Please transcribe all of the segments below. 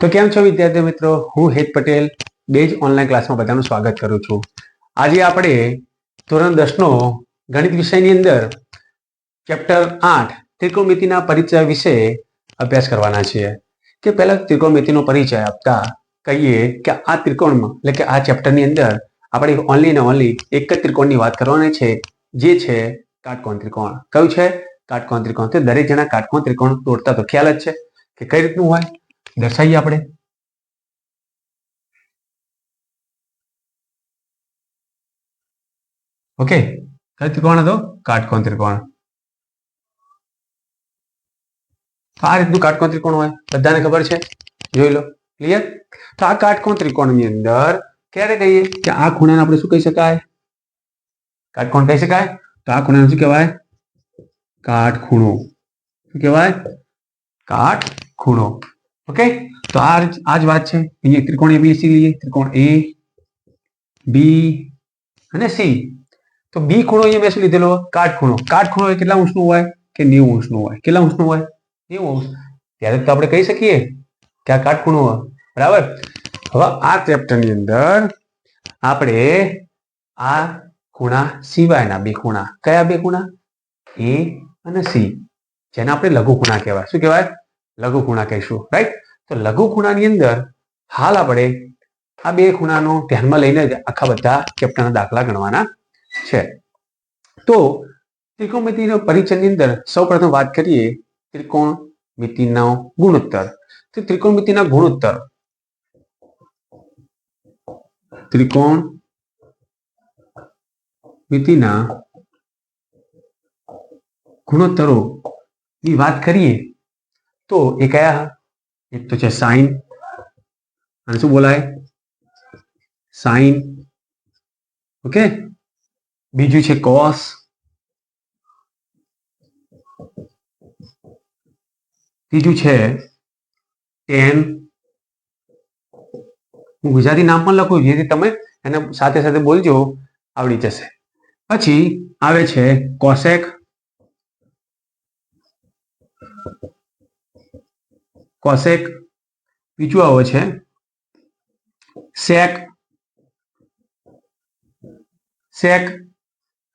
તો કેમ છો વિદ્યાર્થી મિત્રો? હું હેત પટેલ બેજ ઓનલાઈન ક્લાસમાં બધાનું સ્વાગત કરું છું. આજે આપણે ધોરણ દસનો ગણિત વિષયની અંદર ચેપ્ટર આઠ ત્રિકોણમિતિના પરિચય વિશે અભ્યાસ કરવાના છીએ. કે પહેલા ત્રિકોણમિતિનો પરિચય આપતા કહીએ કે આ ત્રિકોણમાં, એટલે કે આ ચેપ્ટરની અંદર આપણે ઓનલી ને ઓનલી એક જ ત્રિકોણની વાત કરવાની છે, જે છે કાટકોણ ત્રિકોણ. કયું છે? કાટકોણ ત્રિકોણ. તો દરેક જણા કાટકોણ ત્રિકોણ તોડતા તો ખ્યાલ જ છે કે કઈ રીતનું હોય? દર્શાવીએ આપણે. ઓકે કયો ત્રિકોણ હતો? કાટકોણ ત્રિકોણ. આ રીતનું કાટકોણ ત્રિકોણ હોય. બધાને ખબર છે? જોઈ લો. ક્લિયર તો આ કાટકોણ ત્રિકોણની અંદર ક્યારે કહીએ? કે આ ખૂણાને આપણે શું કહી શકાય? કાટકોણ કહી શકાય? તો આ ખૂણાને શું કહેવાય? કાટખૂણો. શું કહેવાય? કાટખૂણો. ઓકે તો આ આ જ વાત છે. અહીંયા ત્રિકોણ એબીસી લઈએ. ત્રિકોણ એ બી અને સી તો બી ખૂણો અહીંયા મેં શું લીધેલો કાટખૂણો કાટખૂણો કેટલા અંશનું હોય? કે નેવું અંશનું હોય. કેટલા અંશનું હોય? નેવું અંશ. ત્યારે તો આપણે કહી શકીએ કે આ કાટખૂણો હોય. બરાબર? હવે આ ચેપ્ટરની અંદર આપણે આ ખૂણા સિવાયના બે ખૂણા. કયા બે ખૂણા? એ અને સી જેને આપણે લઘુ ખૂણા કહેવાય. શું કહેવાય? લઘુ ખૂણા કહીશું રાઈટ તો લઘુ ખૂણાની અંદર હાલ આપણે આ બે ખૂણાનો ધ્યાનમાં લઈને જ આખા બધા ચેપ્ટરના દાખલા ગણવાના છે. તો ત્રિકોણમિતિનો પરિચયની અંદર સૌપ્રથમ વાત કરીએ ત્રિકોણમિતિનો ગુણોત્તર. તો ત્રિકોણમિતિના ગુણોત્તર ત્રિકોણ મિતિના ગુણોત્તરો ની વાત કરીએ તો એ કયા એક તો છે સાઈન અને શું બોલાય સાઈન ઓકે બીજું છે કોસ ત્રીજું છે ટેન હું ગુજરાતી નામ પણ લખું, જેથી તમે એને સાથે સાથે બોલજો, આવડી જશે. પછી આવે છે કોસેક. કોસેક બીજું આવે છે. સેક. સેક.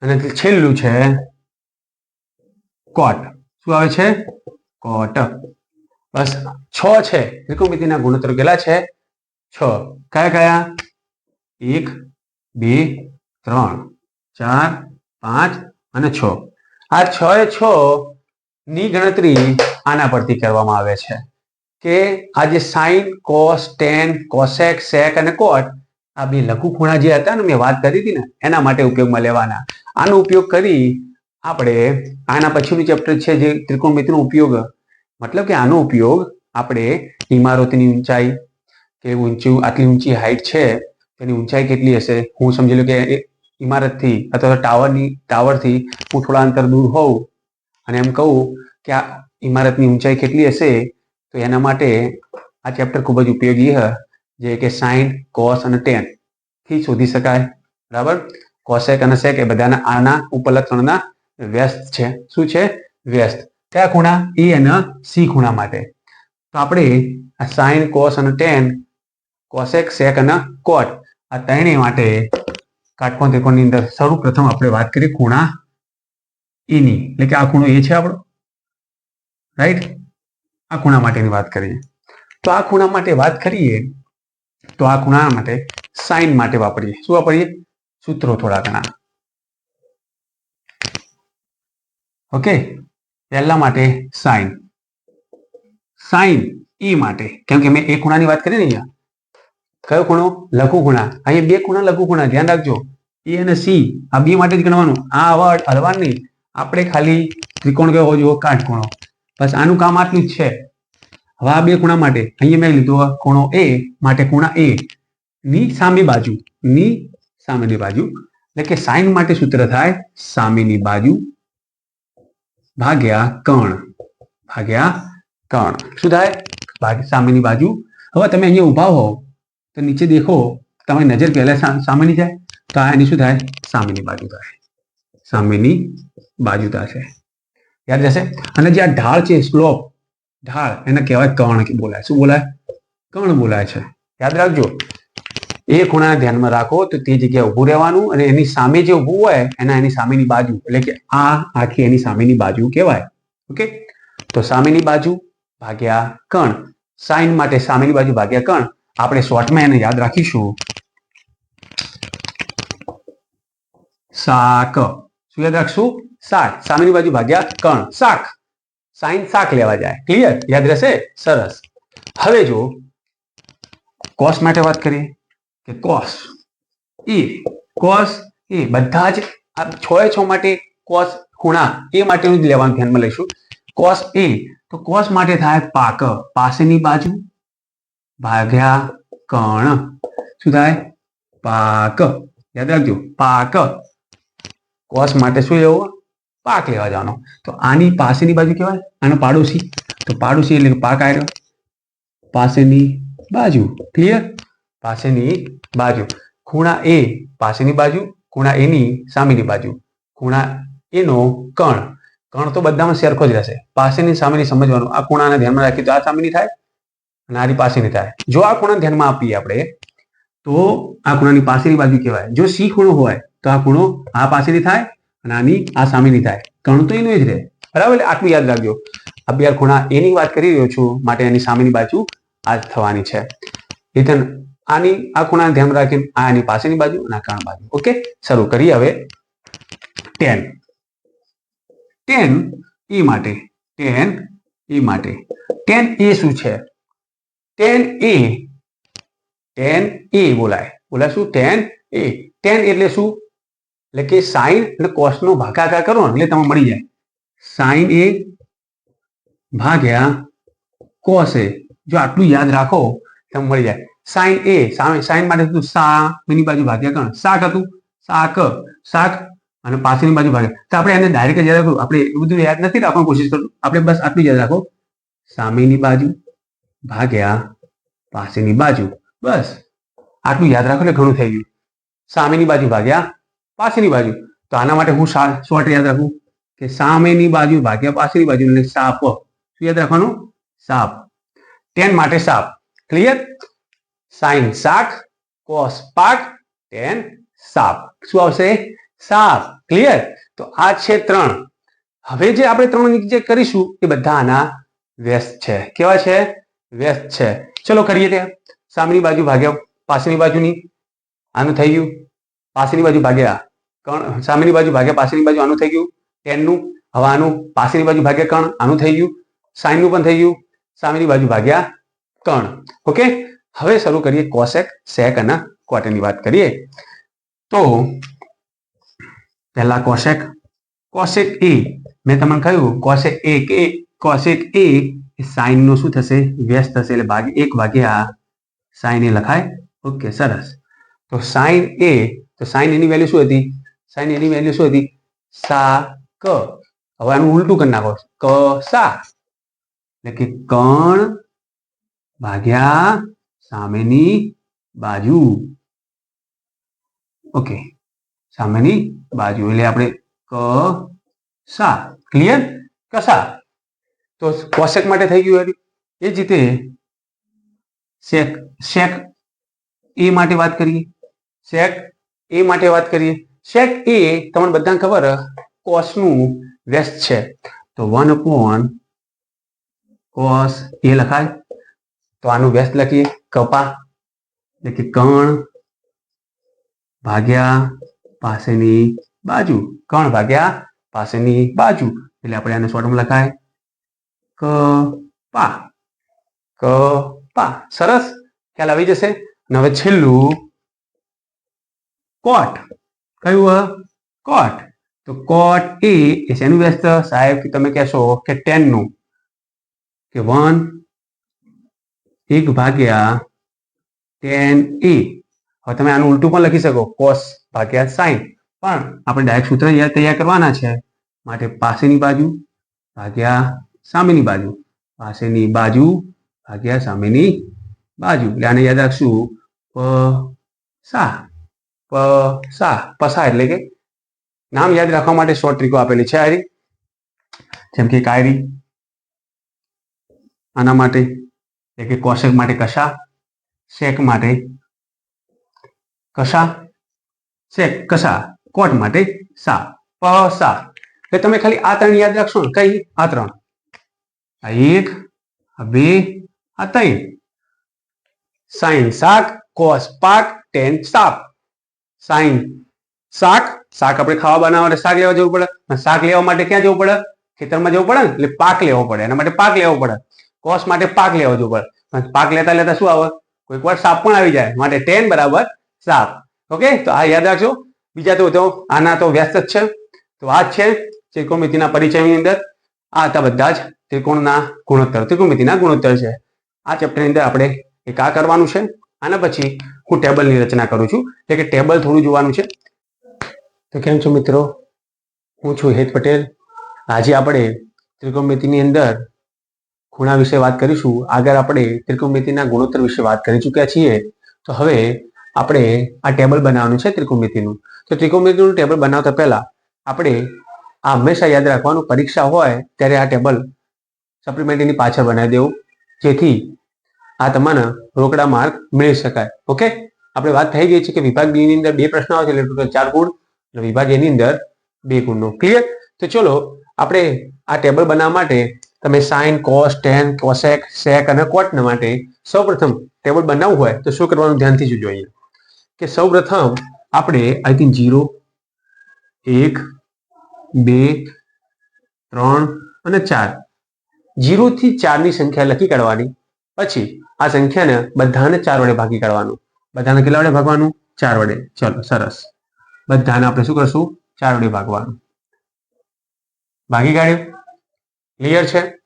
અને છેલ્લું છે. કોટ. શું આવે છે? કોટ. બસ છ છે. ત્રિકોણમિતિના ગુણોત્તર કેટલા છે? છ. કયા કયા? એક, બે, ત્રણ, ચાર, પાંચ અને છ. આ છ એ છ ની ગણતરી આના પરથી કરવામાં આવે છે. કે આ જે sine cos tan cosec sec અને કોટ આ બે લઘુ ખૂણા જે હતા ને મેં વાત કરી હતી ને, એના માટે ઉપયોગમાં લેવાના. આનો ઉપયોગ કરી આપણે આના પછીનું ચેપ્ટર છે જે ત્રિકોણમિતિનો ઉપયોગ. મતલબ કે આનો ઉપયોગ આપણે ઇમારતની ઊંચાઈ, કે ઊંચું, આટલી ઊંચી હાઈટ છે, તેની ઊંચાઈ કેટલી હશે? હું સમજી લો કે ઇમારતથી અથવા ટાવરની ટાવરથી હું થોડા અંતર દૂર હોઉં અને એમ કહું કે આ ઇમારતની ઊંચાઈ કેટલી હશે? તો એના માટે આ ચેપ્ટર ખૂબ જ ઉપયોગી હ, જે કે સાઈન, કોસ અને ટેનથી શોધી શકાય. બરાબર? કોસેક અને સેક એ બધાના આના ઉપલક્ષણના વ્યસ્ત છે. શું છે? વ્યસ્ત. કયા ખૂણા? એ અને સી ખૂણા માટે. તો આપણે આ સાઇન કોસ અને ટેન, કોસેક, સેક અને કોટ આ ત્રણેય માટે કાટકોણ ત્રિકોણની અંદર સૌ પ્રથમ આપણે વાત કરીએ ખૂણા એની એટલે કે આ ખૂણો એ છે આપણો. રાઈટ? આ ખૂણા માટેની વાત કરીએ. તો આ ખૂણા માટે વાત કરીએ તો આ ખૂણા માટે સાઈન માટે વાપરીએ. શું વાપરીએ? સૂત્રો થોડા ઘણા. ઓકે પહેલા માટે સાઈન સાઈન ઈ માટે. કેમ કે મેં એ ખૂણાની વાત કરી ને અહીંયા. કયો ખૂણો? લઘુ ખૂણા અહીંયા બે ખૂણા લઘુ ખૂણા ધ્યાન રાખજો. એ અને સી આ બે માટે જ ગણવાનું. આ આવા હલવાન નહીં આપણે ખાલી ત્રિકોણ કયો હોવો જોઈએ? કાટખૂણો બસ આનું કામ આટલું જ છે. હવે આ બે ખૂણા માટે અહીંયા મેં લીધો આ ખૂણો એ માટે ખૂણા એ ની સામી બાજુ, ની સામેની બાજુ, એટલે કે સાઈન માટે સૂત્ર થાય સામેની બાજુ ભાગ્યા કર્ણ ભાગ્યા કર્ણ શું થાય? ભાગ્યા સામેની બાજુ. હવે તમે અહીંયા ઊભા હો, તો નીચે દેખો, તમારી નજર પહેલા સા- સામેની જાય તો આ એની શું થાય? સામેની બાજુ થાય. સામેની બાજુ થશે. યાદ રહેશે? અને જે આ ઢાળ છે સ્લોપ ઢાળ, એને કહેવાય કણ બોલાય. શું બોલાય? કણ બોલાય છે. યાદ રાખજો. એ ખૂણાને ધ્યાનમાં રાખો તો તે જગ્યાએ ઊભું રહેવાનું અને એની સામે જે ઊભું હોય, એના એની સામેની બાજુ. એટલે કે આ આખી એની સામેની બાજુ કહેવાય. ઓકે? તો સામેની બાજુ ભાગ્યા કણ સાઈન માટે સામેની બાજુ ભાગ્યા કણ આપણે શોર્ટમાં એને યાદ રાખીશું. શાક શું યાદ રાખશું? શાક. સામેની બાજુ ભાગ્યા કણ. શાક. સાઈન શાક લેવા જાય. ક્લિયર યાદ રહેશે? સરસ. હવે જો કોસ માટે વાત કરીએ કે કોસ એ કોસ એ બધા જ આ છ એ છ માટે કોસ ખૂણા એ માટેનું જ લેવાનું ધ્યાનમાં લઈશું. કોસ એ તો કોસ માટે થાય પાક. પાસેની બાજુ ભાગ્યા કણ. શું થાય? પાક. યાદ રાખજો. પાક. કોસ માટે શું લેવો? પાક લેવા જવાનો. તો આની પાસેની બાજુ કહેવાય આનો પાડોશી. તો પાડોશી એટલે પાક આવ્યો પાસેની બાજુ ક્લિયર પાસેની બાજુ. ખૂણા એ પાસેની બાજુ, ખૂણા એની સામેની બાજુ. ખૂણા એનો કણ. કણ તો બધામાં સરખો જ રહેશે. પાસેની સામેની સમજવાનું. આ ખૂણાને ધ્યાનમાં રાખી તો આ સામેની થાય અને આની પાસેની થાય. જો આ ખૂણા ધ્યાનમાં આપીએ આપણે, તો આ ખૂણાની પાસેની બાજુ કહેવાય. જો સી ખૂણો હોય, તો આ ખૂણો આ પાસેની થાય અને આની આ સામેની થાય. કણ તો એનું જ રહે. બરાબર? આટલું યાદ રાખજો. અભ્યાર ખૂણા એની વાત કરી રહ્યો છું, માટે એની સામેની બાજુ આ થવાની છે. ઇથન આની, આ ખૂણાને ધ્યાન રાખીને આ પાસેની બાજુ અને આ કણ બાજુ. ઓકે? શરૂ કરીએ હવે. ટેન. ટેન એ માટે. ટેન એ માટે. ટેન એ શું છે? ટેન એ ટેન એ બોલાય. બોલાય શું? ટેન એ. ટેન એટલે શું? એટલે કે સાઈન અને કોસનો ભાગાકાર કરો એટલે તમને મળી જાય. સાઈન એ ભાગ્યા કોસ. એ જો આટલું યાદ રાખો તમને મળી જાય. સાઈન એ સાઈન માટે હતું? સા એની બાજુ ભાગ્યા કણ? શાક હતું. શાક શાક અને પાછળની બાજુ ભાગ્યા. તો આપણે એને ડાયરેક્ટ યાદ રાખવું આપણે એ બધું યાદ નથી રાખવાની કોશિશ કરું આપણે બસ આટલું યાદ રાખો. સામેની બાજુ ભાગ્યા પાસેની બાજુ. બસ. આટલું યાદ રાખો એટલે ઘણું થઈ ગયું. સામેની બાજુ ભાગ્યા પાછળની બાજુ. તો આના માટે હું શોર્ટ યાદ રાખું? કે સામેની બાજુ ભાગ્યા પાછળની બાજુ એટલે સાપ. શું યાદ રાખવાનું? સાપ. ટેન માટે સાપ. ક્લિયર સાઈન શાક કોસ પાક ટેન, સાપ. શું આવશે? સાપ. ક્લિયર તો આ છે ત્રણ. હવે જે આપણે ત્રણ જે કરીશું, એ બધા આના વ્યસ્ત છે. કેવા છે? વ્યસ્ત છે. ચલો કરીએ ત્યાં સામેની બાજુ ભાગ્યા પાછળની બાજુની. આનું થઈ ગયું. પાછળની બાજુ ભાગ્યા કણ, સામેની બાજુ ભાગ્યા પાછળની બાજુ આનું થઈ ગયું. ટેનનું હવે આનું પાછળની બાજુ ભાગ્યા કણ, આનું થઈ ગયું. સાઈનનું પણ થઈ ગયું. સામેની બાજુ ભાગ્યા કણ. ઓકે? હવે શરૂ કરીએ કોસેક, સેક અને ક્વાર્ટરની વાત કરીએ. તો, પહેલા કોસેક. કોસેક એ, મેં તમને કહ્યું, કોસેક એક, એ, કોસેક એ સાઈનનું શું થશે? વ્યસ્ત થશે એટલે ભાગ એક ભાગ્યા સાઈન એ લખાય. ઓકે, સરસ. તો સાઈન એ તો સાઈન એની વેલ્યુ શું હતી? સાઈન એની વેલ્યુ શું હતી? સા ક હવે આનું ઉલટું કરી નાખો. ક સા એટલે કે કણ ભાગ્યા સામેની બાજુ. ઓકે. સામેની બાજુ. એટલે આપણે ક સા ક્લિયર કસા તો કોશેક માટે થઈ ગયું એ જ રીતે શેક શેક એ માટે વાત કરીએ. શેક એ માટે વાત કરીએ. શેક એ તમને બધાને ખબર કોસનું વ્યસ્ત છે. તો વન અપોન કોસ એ લખાય. તો આનું વ્યસ્ત લખીએ. કપા, એટલે કે કણ ભાગ્યા પાસેની બાજુ. કણ ભાગ્યા પાસેની બાજુ. એટલે આપણે આને શોર્ટમાં લખાય. ક પા ક પા સરસ. ખ્યાલ આવી જશે. અને હવે છેલ્લું કોટ કયું કોટ તો કોટ એ એ શેનું વ્યસ્ત સાહેબ, કે તમે કહેશો કે ટેનનું. કે વન એક ભાગ્યા ટેન એ. હવે તમે આનું ઉલટું પણ લખી શકો. કોસ ભાગ્યા સાઈન પણ આપણે ડાયરેક્ટ સૂત્ર તૈયાર કરવાના છે. માટે પાસેની બાજુ ભાગ્યા સામેની બાજુ. પાસેની બાજુ ભાગ્યા સામેની બાજુ. એટલે આને યાદ રાખશું સા. પ સા પસા એટલે કે નામ યાદ રાખવા માટે શોર્ટ ટ્રીકો આપેલી છે આરી જેમ કે કાયરી. આના માટે એટલે કે કોશેક માટે કશા, શેક માટે કશા, શેક, કશા, કોટ માટે સા પ સા એટલે તમે ખાલી આ ત્રણ યાદ રાખશો ને, કઈ? આ ત્રણ. આ એક, આ બે, આ ત્રણ. સાઈન શાક, કોસ પાક, ટેન સાપ. સાઈન. શાક? શાક આપણે ખાવા બનાવવા માટે શાક લેવા જવું પડે. શાક લેવા માટે ક્યાં જવું પડે? ખેતરમાં જવું પડે એટલે પાક લેવો પડે. એના માટે પાક લેવો પડે. કોસ માટે પાક લેવા જવું પડે. પાક લેતા લેતા શું આવે? કોઈક વાર સાપ પણ આવી જાય. માટે ટેન બરાબર સાપ. ઓકે? તો આ યાદ રાખજો. બીજા તો તો આના તો વ્યસ્ત જ છે. તો આ જ છે ત્રિકોણમિતિના પરિચયની અંદર. આ હતા બધા જ ત્રિકોણના ગુણોત્તર. ત્રિકોણમિતિના ગુણોત્તર છે. આ ચેપ્ટરની અંદર આપણે એક આ કરવાનું છે. આના પછી હું ટેબલની રચના કરું છું. એટલે કે ટેબલ થોડું જોવાનું છે. તો કેમ છો મિત્રો? હું છું હેત પટેલ. આજે આપણે ત્રિકોણમિતિની અંદર ખૂણા વિશે વાત કરીશું. આગળ આપણે ત્રિકોણમિતિના ગુણોત્તર વિશે વાત કરી ચૂક્યા છીએ. તો હવે આપણે આ ટેબલ બનાવવાનું છે ત્રિકોણમિતિનું. તો ત્રિકોણમિતિનું ટેબલ બનાવતા પહેલા આપણે આ હંમેશા યાદ રાખવાનું, પરીક્ષા હોય ત્યારે આ ટેબલ સપ્લિમેન્ટરીની પાછળ બનાવી દેવું. જેથી આ તમારા રોકડા માર્ક મેળવી શકાય. ઓકે આપણે વાત થઈ ગઈ છે કે વિભાગ બી ની અંદર બે પ્રશ્નો આવે છે, એટલે ટોટલ ચાર ગુણ અને વિભાગ એની અંદર બે ગુણનો. ક્લિયર તો ચલો, આપણે આ ટેબલ બનાવવા માટે તમે sine, cos, tan, cosec, sec અને કોટના માટે સૌપ્રથમ ટેબલ બનાવવું હોય તો શું કરવાનું ધ્યાનથી જોજો અહીંયા. કે સૌપ્રથમ આપણે આઈ થિંક જીરો, એક, બે, ત્રણ અને ચાર. જીરો થી ચારની સંખ્યા લખી કાઢવાની. પછી આ સંખ્યાને બધાને ચાર વડે ભાગી કાઢવાનું. બધાને કેટલા વડે ભાગવાનું? ચાર વડે. ચલો, સરસ. બધાને આપણે શું કરશું? ચાર વડે ભાગવાનું. ભાગી કાઢ્યું? ક્લિયર છે?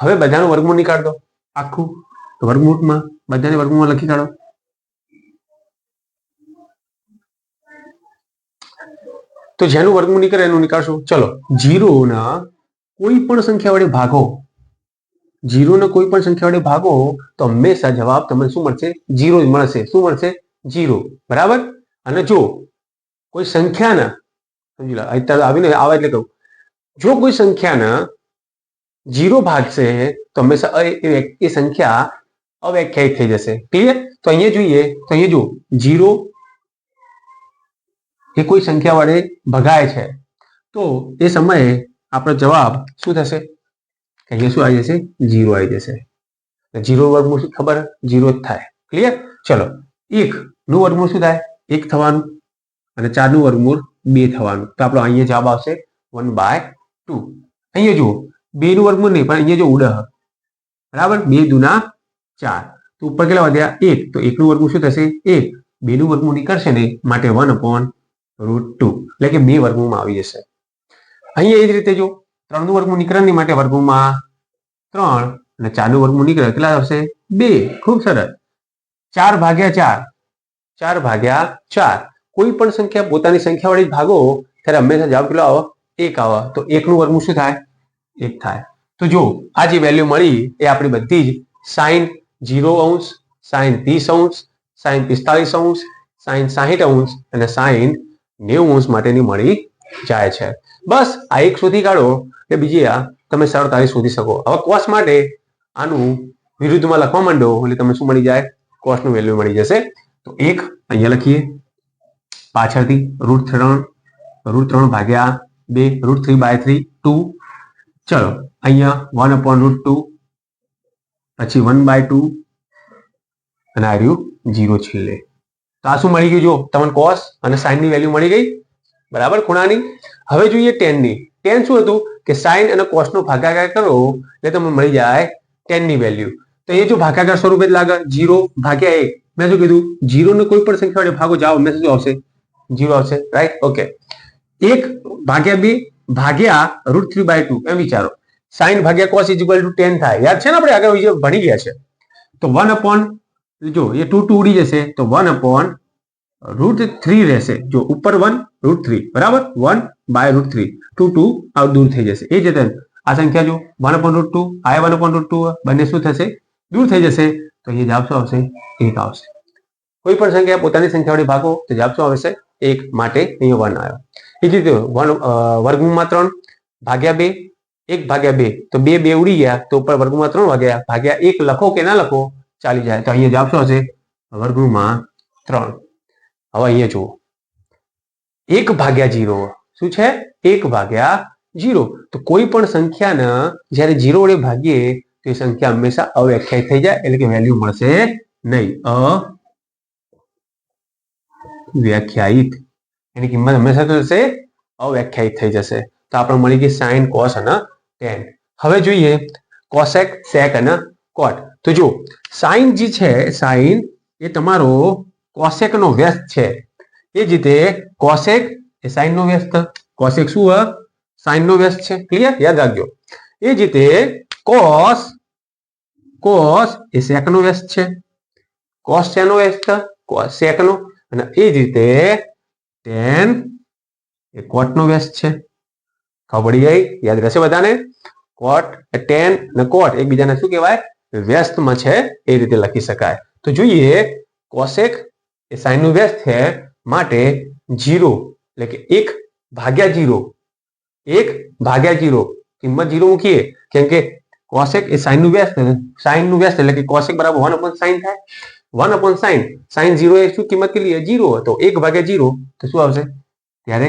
હવે બધાનું વર્ગમૂળ નીકાળ દો. આખું. વર્ગમૂળમાં બધાને વર્ગમૂળ લખી કાઢો. તો જેનું વર્ગમૂળ નીકળે એનું નીકાળશું. ચલો જીરો ના કોઈ પણ સંખ્યા વડે ભાગો. જીરો ને કોઈ પણ સંખ્યા વડે ભાગો તો હંમેશા જવાબ તમને શું મળશે? જીરો જ મળશે. શું મળશે? જીરો. બરાબર? અને જો કોઈ સંખ્યાના, સમજી લો અત્યારે આવીને આવે એટલે કહું. જો કોઈ સંખ્યાના જીરો ભાગશે તો હંમેશા એ સંખ્યા અવ્યાખ્યાયિત થઈ જશે. ક્લિયર તો અહીંયા જોઈએ, તો અહીંયા જુઓ. જીરો એ કોઈ સંખ્યા વડે ભગાય છે. તો એ સમયે આપણો જવાબ શું થશે? અહીંયા શું આવી જશે? જીરો આવી જશે. જીરો વર્ગમૂળ શું ખબર? જીરો જ થાય. ક્લિયર ચલો. એક નું વર્ગમૂળ શું થાય? એક થવાનું. અને ચારનું વર્ગમૂળ બે થવાનું. તો આપણો અહીંયા જવાબ આવશે વન બાય ટુ અહીંયા જુઓ. બે નું વર્ગમૂળ નહીં, પણ અહીંયા જો ઉડહ. બરાબર? બે દુના ચાર. તો ઉપર કેટલા વધ્યા? એક. તો એકનું વર્ગમૂળ શું થશે? એક. બે નું વર્ગમૂળ નીકળશે ને માટે વન અપોન રૂટ ટુ એટલે કે બે વર્ગમૂળમાં આવી જશે. અહીંયા એ જ રીતે જો ત્રણનું વર્ગમૂળ નીકળે માટે વર્ગમૂળમાં ત્રણ અને ચારનું વર્ગમૂળ નીકળે. કેટલા આવશે? બે. ખૂબ સરસ. ચાર ભાગ્યા ચાર. ચાર ભાગ્યા ચાર. કોઈ પણ સંખ્યા પોતાની સંખ્યા વડે ભાગો, ત્યારે હંમેશા જવાબ કેટલો આવો? એક આવે. તો એકનું વર્ગમૂળ શું થાય? એક થાય. તો જો, આ જે વેલ્યુ મળી, એ આપણી બધી જ સાઈન જીરો અંશ, સાઈન ત્રીસ અંશ, સાઈન પિસ્તાલીસ અંશ, સાઈન સાહીઠ અંશ અને સાઈન નેવું અંશ માટેની મળી જાય છે. બસ, આ એક શોધી કાઢો. કે બીજી આ તમે સરળતાથી શોધી શકો. હવે કોસ માટે આનું વિરુદ્ધમાં લખવા માંડો, એટલે તમને શું મળી જાય? કોસનું વેલ્યુ મળી જશે. તો એક અહીંયા લખીએ. પાછળથી રૂટ ત્રણ રૂટ ત્રણ ભાગ્યા બે root three by three two ચલો, અહીંયા વન અપોન રૂટ ટુ પછી વન બાય ટુ અને આ રહ્યું જીરો છેલ્લે. તો આ શું મળી ગયું? જો, તમને કોસ અને સાઇનની વેલ્યુ મળી ગઈ. બરાબર, ખૂણાની. હવે જોઈએ ટેનની ટેન શું હતું? કે સાઈન અને કોસનો ભાગાકાર કરો, એટલે તમને મળી જાય ટેનની વેલ્યુ તો એ જો ભાગાકાર સ્વરૂપે જ લાગે જીરો ભાગ્યા એક. મેં શું કીધું? જીરો કોઈ પણ સંખ્યા વડે ભાગો જાઓ મેં શું આવશે. જીરો આવશે રાઈટ ઓકે એક ભાગ્યા બે ભાગ્યા રૂટ થ્રી બાય ટુ એમ વિચારો. સાઈન ભાગ્યા કોસ ઇઝ ટુ ટેન થાય. યાદ છે ને આપણે? આગળ ભણી ગયા છે. તો વન અપોન જો, એ ટુ ટુ ઉડી જશે. તો વન અપોન રૂટ થ્રી રહેશે. જો ઉપર વન રૂટ થ્રી બરાબર? One by root three two two આ દૂર થઈ જશે. એ જ રીતે આ સંખ્યા જો વન અપોન રૂટ ટુ આ વન અપોન રૂટ ટુ બંને શું થશે? દૂર થઈ જશે. તો અહીંયા જવાબ શું આવશે? એક આવશે. કોઈ પણ સંખ્યા પોતાની સંખ્યા વડે ભાગો, તો જવાબ શું આવશે? એક માટે અહીંયા વન આવ્યો. એ જ રીતે વન વર્ગમાં ત્રણ ભાગ્યા બે, એક ભાગ્યા બે. તો બે બે ઉડી ગયા, તો ઉપર વર્ગમાં ત્રણ વાગ્યા. ભાગ્યા એક લખો કે ના લખો, ચાલી જાય. તો અહીંયા જવાબ શું હશે વર્ગમાં ત્રણ. હવે અહીંયા જુઓ. એક ભાગ્યા જીરો શું છે? એક ભાગ્યા જીરો તો કોઈ પણ સંખ્યાને જ્યારે જીરો વડે ભાગીએ, તો એ સંખ્યા હંમેશા અવ્યાખ્યાયિત થઈ જાય, એટલે કે વેલ્યુ મળશે નહીં. અ વ્યાખ્યાયિત એની કિંમત હંમેશા શું થશે? અવ્યાખ્યાયિત થઈ જશે. તો આપણે મળી ગઈ સાઈન કોસ અને ટેન હવે જોઈએ કોસેક સેક અને કોટ તો જો સાઈન જે છે સાઈન એ તમારો કોસેક નો વ્યસ્ત છે એ જ રીતે કોસેક એ સાઈન નો વ્યસ્ત કોસેક શું સાઈન નો વ્યસ્ત છે ક્લિયર યાદ રાખજો એ જ રીતે કોસ કોસ એ સેક નો વ્યસ્ત છે કોસ શેનો વ્યસ્ત કોસ સેક નો અને એ જ રીતે ટેન એ કોટ નો વ્યસ્ત છે ખબર પડી ગઈ યાદ રહેશે બધાને કોટ ટેન અને કોટ એકબીજાને શું કહેવાય વ્યસ્તમાં છે એ રીતે લખી શકાય તો જોઈએ કોસેક એ સાઈનનું વ્યસ્ત છે માટે જીરો, એટલે કે એક ભાગ્યા જીરો. એક ભાગ્યા જીરો. કિંમત જીરો મૂકીએ, કેમ કે કોસેક એ સાઈનનું વ્યસ્ત સાઈનનું વ્યસ્ત એટલે કે કોસેક બરાબર વન અપોન સાઈન થાય. One upon sine sine zero એ શું કિંમત કેટલી? જીરો તો એક ભાગ્યા જીરો, તો શું આવશે? ત્યારે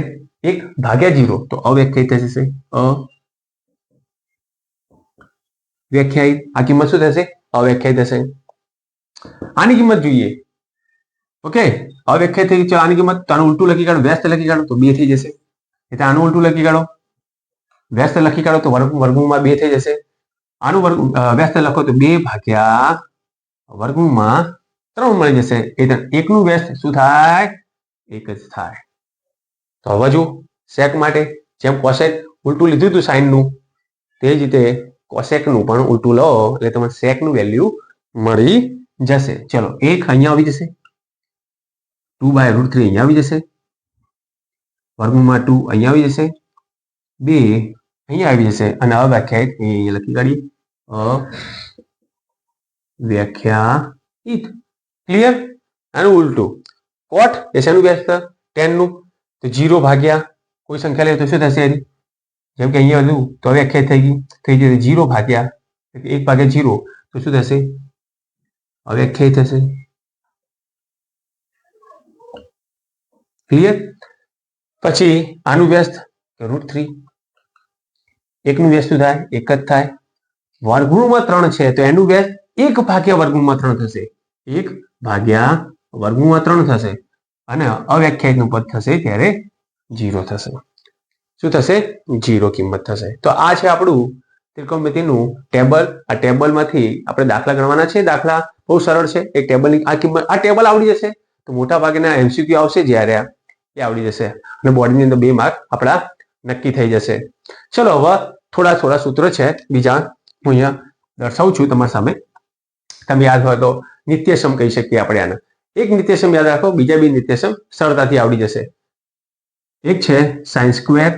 એક ભાગ્યા જીરો. તો અવ્યાખ્યાયિત થશે અ વ્યાખ્યાયિત. આ કિંમત શું થશે? અવ્યાખ્યાયિત થશે. આની કિંમત જોઈએ. ઓકે અવ્યાખ્યાયિત થઈ છે આની કિંમત. તો આનું ઉલટું લખી કાઢો. વ્યસ્ત લખી કાઢો તો બે થઈ જશે. એટલે આનું ઉલટું લખી કાઢો. વ્યસ્ત લખી કાઢો તો વર્ગ વર્ગમૂળમાં બે થઈ જશે. આનું વર્ગ વ્યસ્ત લખો તો બે ભાગ્યા વર્ગમૂળમાં ત્રણ મળી જશે. એટલે એકનું વ્યસ્ત શું થાય? એક જ થાય. તો હવે જો સેક માટે જેમ કોસેક ઉલટું લીધું હતું સાઈનનું, તે જ રીતે કોસેકનું પણ ઉલટું લો, એટલે તમને સેકનું વેલ્યુ મળી જશે. ચલો, એક અહીંયા આવી જશે. ટુ બાય રૂટ થ્રી અહીંયા આવી જશે. વર્ગમાં ટુ અહીંયા આવી જશે. બે અહીંયા આવી જશે. અને અવ્યાખ્યાયિત એ અહીંયા લખી કાઢીએ. અવ્યાખ્યાયિત ક્લિયર આનું ઉલટું. કોટ? એ શેનું વ્યસ્ત ટેનનું તો જીરો ભાગ્યા કોઈ સંખ્યા લે તો શું થશે એની? જેમ કે અહીંયા હતું તો અવ્યાખ્યાયિત થઈ ગઈ. થઈ જશે જીરો ભાગ્યા. એક ભાગ્યા જીરો તો શું થશે? અવ્યાખ્યાયિત થશે. ક્લિયર પછી આનું વ્યસ્ત રૂટ થ્રી એકનું વ્યસ્ત થાય? એક જ થાય. વર્ગમૂળમાં ત્રણ છે, તો એનું વ્યસ્ત એક ભાગ્યા વર્ગમૂળમાં ત્રણ થશે. એક ભાગ્યા વર્ગમૂળમાં ત્રણ થશે. અને અવ્યાખ્યાયિતનું પદ થશે ત્યારે જીરો થશે. શું થશે? જીરો કિંમત થશે. તો આ છે આપણું ત્રિકોણમિતિનું ટેબલ. આ ટેબલમાંથી આપણે દાખલા ગણવાના છે. દાખલા બહુ સરળ છે. એક ટેબલની આ કિંમત, આ ટેબલ આવડી જશે. તો મોટા ભાગેના એમસીક્યુ આવશે જ્યારે એ આવડી જશે. અને બોર્ડની અંદર બે માર્ક આપણા નક્કી થઈ જશે. ચલો હવે થોડા થોડા સૂત્રો છે. બીજા હું અહીંયા દર્શાવું છું તમારી સામે. તમે યાદ હોય તો નિત્યસમ કહી શકીએ આપણે આને. એક નિત્યસમ યાદ રાખો, બીજા બે નિત્યસમ સરળતાથી આવડી જશે. એક છે સાઇન સ્ક્વેર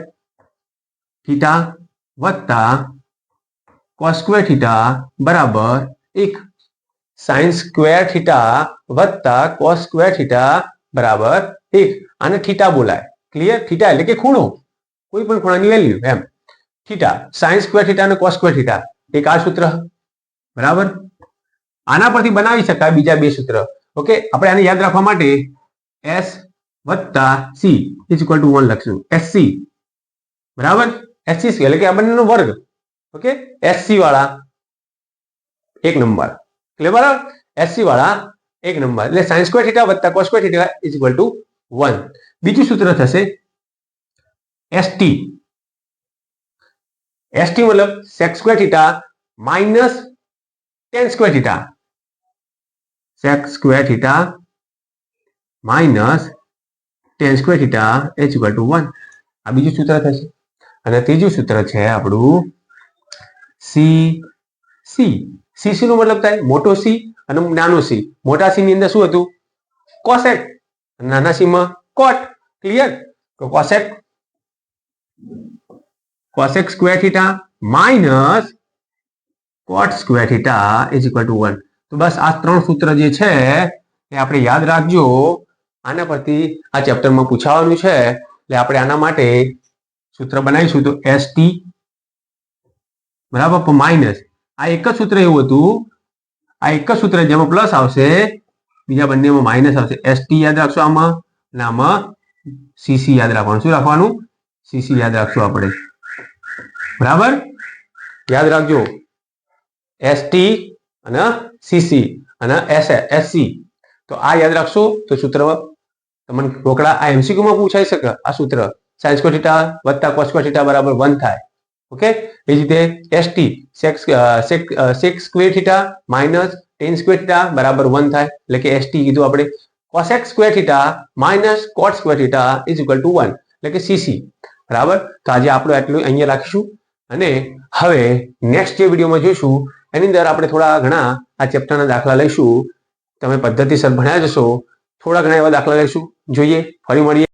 થીટા વત્તા કોસ્ક્વેર થીટા બરાબર એક. સાઇન સ્ક્વેર થીટા વત્તા કોસ્ક્વેર થીટા બરાબર એક આને થીટા બોલાય. ક્લિયર થીટા એટલે કે ખૂણો. કોઈ પણ ખૂણાની વેલ્યુ એમ. થીટા સાયન્સ સ્ક્વેર થીટા અને કોસ સ્ક્વેર થીટા. એક આ સૂત્ર. બરાબર? આના પરથી બનાવી શકાય બીજા બે સૂત્ર. ઓકે આપણે આને યાદ રાખવા માટે એસ વત્તા C is equal to one લખશું. એસસી બરાબર? એસસી એટલે કે આ બંનેનો વર્ગ. ઓકે એસસી વાળા એક નંબર. એટલે બરાબર? એસસી વાળા એક નંબર. એટલે સાયન્સ સ્ક્વેર થીટા વત્તા cos square theta is equal to one બીજું સૂત્ર થશે એસટી એસટી મતલબ sec square theta minus tan square theta sec square theta minus tan square theta is equal to 1 આ બીજું સૂત્ર થશે. અને ત્રીજું સૂત્ર છે આપણું સી સી સી સી નો મતલબ થાય મોટો સી અને નાનો સી મોટા સી ની અંદર શું હતું? કોસેક નાના સીમાં કોટ ક્લિયર તો cosec cosec square theta minus cot square theta is equal to one તો બસ આ ત્રણ સૂત્ર જે છે, એ આપણે યાદ રાખજો. આના પરથી આ ચેપ્ટરમાં પૂછાવાનું છે. એટલે આપણે આના માટે સૂત્ર બનાવીશું તો એસ ટી બરાબર માઇનસ આ એક જ સૂત્ર એવું હતું. આ એક જ સૂત્ર જેમાં પ્લસ આવશે. બીજા બંનેમાં માઇનસ આવશે. એસટી યાદ રાખશો આમાં અને આમાં સીસી યાદ રાખવાનું. શું રાખવાનું? સીસી યાદ રાખશું આપણે. બરાબર? યાદ રાખજો. એસટી અને સીસી અને એસ એસસી તો આ યાદ રાખશો તો સૂત્ર તમને રોકડા આ MCQ માં પૂછાઈ શકે આ સૂત્ર. સાયન્સ કોટીટા વત્તા કોસ સ્ક્વેર બરાબર વન થાય. ઓકે એ જ રીતે ST sec sec square theta minus tan square theta બરાબર વન થાય, એટલે કે એસટી કીધું આપણે. Cosec square theta minus cot square theta is equal to one એટલે કે સીસી બરાબર? તો આજે આપણે આટલું અહીંયા રાખીશું. અને હવે નેક્સ્ટ જે વિડીયોમાં જોઈશું, એની અંદર આપણે થોડા ઘણા આ ચેપ્ટરના દાખલા લઈશું. તમે પદ્ધતિસર ભણ્યા જશો થોડા ઘણા એવા દાખલા લઈશું. જોઈએ, ફરી મળીએ.